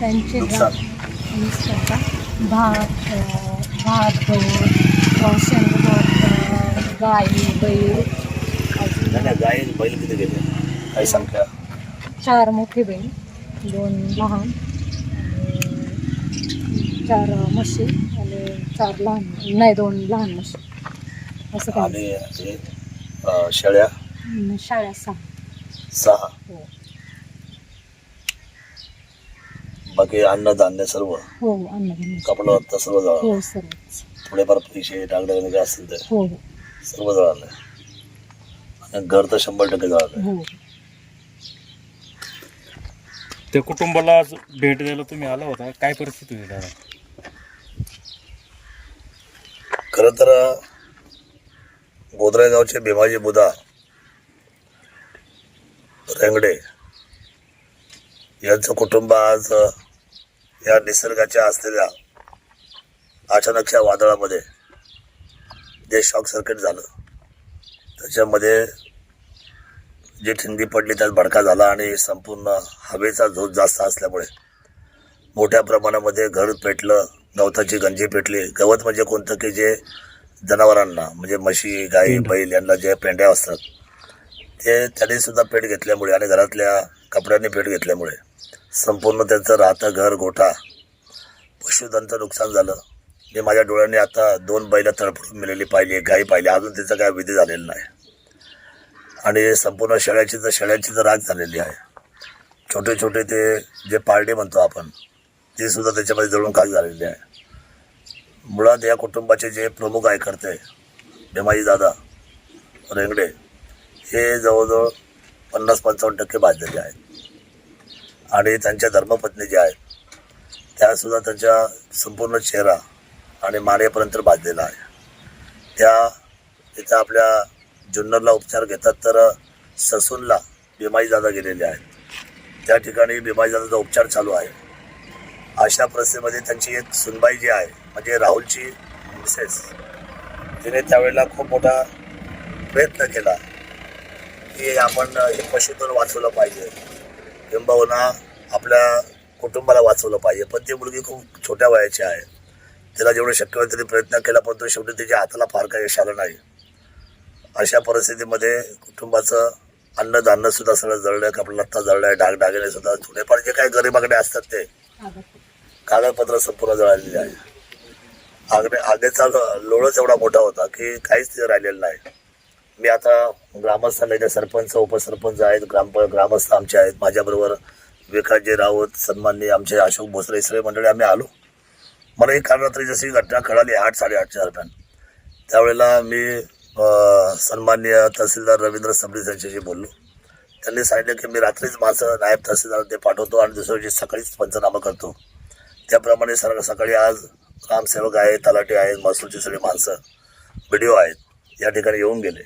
त्यांचे? भात भात गहू शेंगभात गाई बैल. गाय बैल किती गेले काही संख्या चार मोठे बैल दोन लहान चार म्हशी आणि चार लहान नाही दोन लहान म्हशी. असं काय शेळ्या. शाळा सहा. सहा. हो. बाकी अन्नधान्य सर्व. हो अन्नधान्य कपडा लत्ता सर्व जळालं. हो सर्वच. थोडेफार पैसे डागडाग काय असतील ते हो हो. सर्व जळालं. आणि घर तर शंभर टक्के जळालं. हो. त्या कुटुंबाला आज भेट द्यायला तुम्ही आला होता. काय परिस्थिती होती दादा? खरं तर गोदरे गावचे भीमाजी बुधा रेंगडे यांचं कुटुंब आज या निसर्गाच्या असलेल्या अचानकच्या वादळामध्ये जे शॉक सर्किट झालं त्याच्यामध्ये जी ठिंडी पडली त्यात भडका झाला आणि संपूर्ण हवेचा झोत जास्त असल्यामुळे मोठ्या प्रमाणामध्ये घर पेटलं गवताची गंजी पेटली. गवत म्हणजे कोणतं की जे जनावरांना म्हणजे म्हशी गाई बैल यांना जे पेंड्या असतात ते त्यांनी सुद्धा पेट घेतल्यामुळे आणि घरातल्या कपड्यांनी पेट घेतल्यामुळे संपूर्ण त्यांचं राहतं घर गोठा. पशुधनचं नुकसान झालं. मी माझ्या डोळ्यांनी आता दोन बैला तडफडून मिळाली पाहिली गाई पाहिली. अजून त्याचा काय विधी झालेला नाही. आणि संपूर्ण शेळ्याची तर शेळ्यांची तर राग झालेली आहे. छोटे छोटे ते जे पारडे म्हणतो आपण ते सुद्धा त्याच्यामध्ये जळून खाक झालेले आहे. मुळात या कुटुंबाचे जे प्रमुख आहे करते भीमाजी दादा रेंगडे हे जवळजवळ पन्नास पंचावन्न टक्के भाजलेले आहेत. आणि त्यांच्या धर्मपत्नी ज्या आहेत त्यासुद्धा त्यांच्या संपूर्ण चेहरा आणि मानेपर्यंत भाजलेला आहे. त्या तिथं आपल्या जुन्नरला उपचार घेतात तर ससूनला भीमाजी दादा गेलेले आहेत. त्या ठिकाणी भीमाजी दादाचा उपचार चालू आहे. अशा परिस्थितीमध्ये त्यांची एक सुनबाई जी आहे म्हणजे राहुलची मिसेस तिने त्यावेळेला खूप मोठा प्रयत्न केला की आपण हे पशुधन वाचवलं पाहिजे. किंबहुना आपल्या कुटुंबाला वाचवलं पाहिजे. पण ती मुलगी खूप छोट्या वयाची आहे. तिला जेवढं शक्य होईल तरी प्रयत्न केला परंतु शेवटी तिच्या हाताला फार काही यश आलं नाही. अशा परिस्थितीमध्ये कुटुंबाचं अन्नधान्यसुद्धा सगळं जळलं आहे कपडा लत्ता आहे डागडागिने सुद्धा. थोडेफार जे काही गरीबाकडे असतात ते कागदपत्र संपूर्ण जळालेली आहे. आगने आगेचा लोळच एवढा मोठा होता की काहीच तिथे राहिलेलं नाही. मी आता ग्रामस्थांना इथे सरपंच उपसरपंच आहेत ग्राम ग्रामस्थ आमचे आहेत. माझ्याबरोबर विकासजी राऊत सन्माननीय आमचे अशोक भोसले इसरे मंडळी आम्ही आलो. मला एक काल रात्री जशी घटना कळाली आठ साडेआठच्या दरम्यान. त्यावेळेला मी सन्माननीय तहसीलदार रवींद्र सबरीस यांच्याशी बोललो. त्यांनी सांगितलं की मी रात्रीच माझं नायब तहसीलदार ते पाठवतो आणि दुसऱ्या दिवशी सकाळीच पंचनामा करतो. त्याप्रमाणे सर सकाळी आज ग्रामसेवक आहेत तलाठी आहेत महसूलची सगळी माणसं व्हिडिओ आहेत या ठिकाणी येऊन गेले.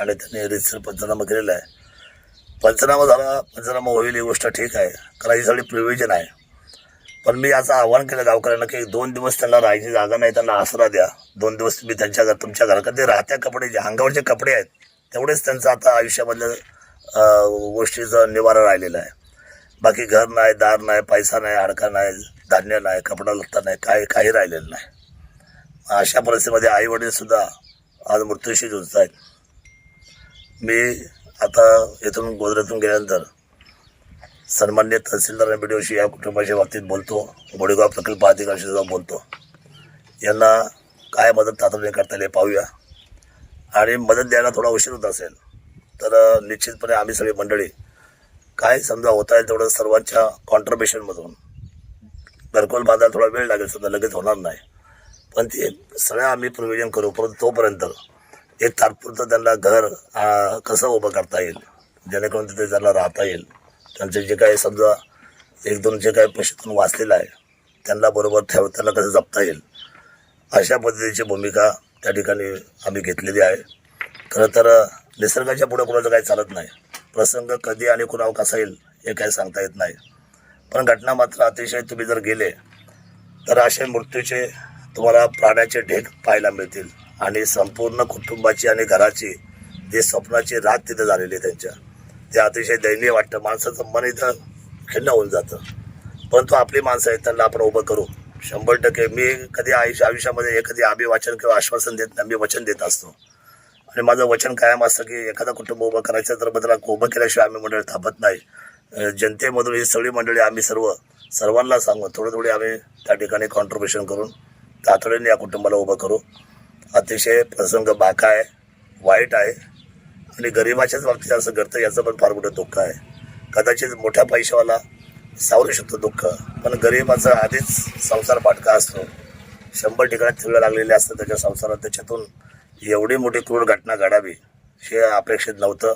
आणि त्यांनी रितसर पंचनामा केलेला आहे. पंचनामा झाला पंचनामा होईल ही गोष्ट ठीक आहे. कारण ही सगळी प्रिव्हिजन आहे. पण मी याचं आव्हान केलं गावकऱ्यांना की दोन दिवस त्यांना राहायची जागा नाही त्यांना आसरा द्या. दोन दिवस तुम्ही त्यांच्या घर तुमच्या घराकडे ते राहत्या कपडे जे अंगावरचे कपडे आहेत तेवढेच त्यांचं आता आयुष्यामधलं गोष्टीचं निवारण राहिलेलं आहे. बाकी घर नाही दार नाही पैसा नाही हाडका नाही धान्य नाही कपडा लत्ता नाही काही काही राहिलेलं नाही. अशा परिस्थितीमध्ये आईवडीलसुद्धा आज मृत्यूशी झुंजत आहेत मी आता इथून गोदऱ्यातून गेल्यानंतर सन्मान्य तहसीलदार बीडीओशी या कुटुंबाच्या बाबतीत बोलतो. गोडेगाव प्रकल्प अधिकाऱ्याशी सुद्धा बोलतो. यांना काय मदत तातडीने करता येईल पाहूया. आणि मदत द्यायला थोडा उशीर होत असेल तर निश्चितपणे आम्ही सगळी मंडळी काय समजा होता येईल तेवढं सर्वांच्या कॉन्ट्रब्युशनमधून घरकोल बांधायला थोडा वेळ लागेल सुद्धा लगेच होणार नाही. पण ते सगळं आम्ही प्रोव्हिजन करू. परंतु तोपर्यंत एक तात्पुरतं त्यांना घर कसं उभं करता येईल? जेणेकरून तिथे त्यांना राहता येईल. त्यांचे जे काही समजा एक दोन जे काही पशुधन वाचलेलं आहे त्यांना बरोबर ठेव त्यांना कसं जपता येईल? अशा पद्धतीची भूमिका त्या ठिकाणी आम्ही घेतलेली आहे. खरं तर निसर्गाच्या पुढं कुणाचं काही चालत नाही प्रसंग कधी आणि कुणावर कसा येईल हे काही सांगता येत नाही. पण घटना मात्र अतिशय तुम्ही जर गेले तर असे मृत्यूचे तुम्हाला प्राण्याचे ढेक पाहायला मिळतील. आणि संपूर्ण कुटुंबाची आणि घराची जे स्वप्नाची रात तिथं झालेली आहे त्यांच्या. ते अतिशय दयनीय वाटतं. माणसाचं मन इथं खिन्न होऊन जातं. परंतु आपली माणसं आहेत त्यांना आपण उभं करू. शंभर टक्के मी कधी आयुष्य आयुष्यामध्ये एखादी अभिवाचन किंवा आश्वासन देत नाही. मी वचन देत असतो. आणि माझं वचन कायम असतं की एखादा कुटुंब उभं करायचं तर बदला उभं केल्याशिवाय आम्ही मंडळी थांबत नाही. जनतेमधून ही सगळी मंडळी आम्ही सर्व सर्वांना सांगू. थोडे थोडे आम्ही त्या ठिकाणी कॉन्ट्रीब्युशन करून तातडीने या कुटुंबाला उभं करू. अतिशय प्रसंग बाका आहे वाईट आहे आणि गरिबाच्याच बाबतीत असं घडतं याचं पण फार मोठं दुःख आहे. कदाचित मोठ्या पैशावाला सावरू शकतो दुःख पण गरिबाचा आधीच संसार फाटका असतो. शंभर ठिकाणी थिळ लागलेले असतं त्याच्या संसारात त्याच्यातून एवढी मोठी क्रूर घटना घडावी हे अपेक्षित नव्हतं.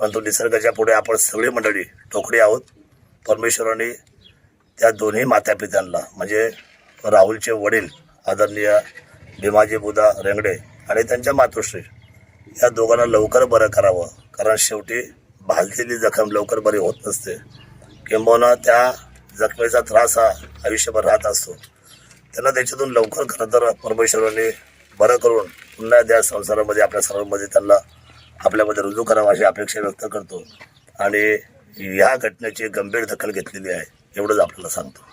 परंतु निसर्गाच्या पुढे आपण सगळी मंडळी टोकडी आहोत. परमेश्वराने त्या दोन्ही मातापित्यांना म्हणजे राहुलचे वडील आदरणीय भीमाजी बुधा रेंगडे आणि त्यांच्या मातोश्री या दोघांना लवकर बरं करावं. कारण शेवटी भाजलेली जखम लवकर बरी होत नसते. किंबहुना त्या जखमेचा त्रास हा आयुष्यभर राहत असतो. त्यांना त्याच्यातून लवकर खरं तर परमेश्वराने बरं करून पुन्हा त्या संसारामध्ये आपल्या सर्वांमध्ये त्यांना आपल्यामध्ये रुजू करावं अशी अपेक्षा व्यक्त करतो. आणि ह्या घटनेची गंभीर दखल घेतलेली आहे एवढंच आपल्याला सांगतो.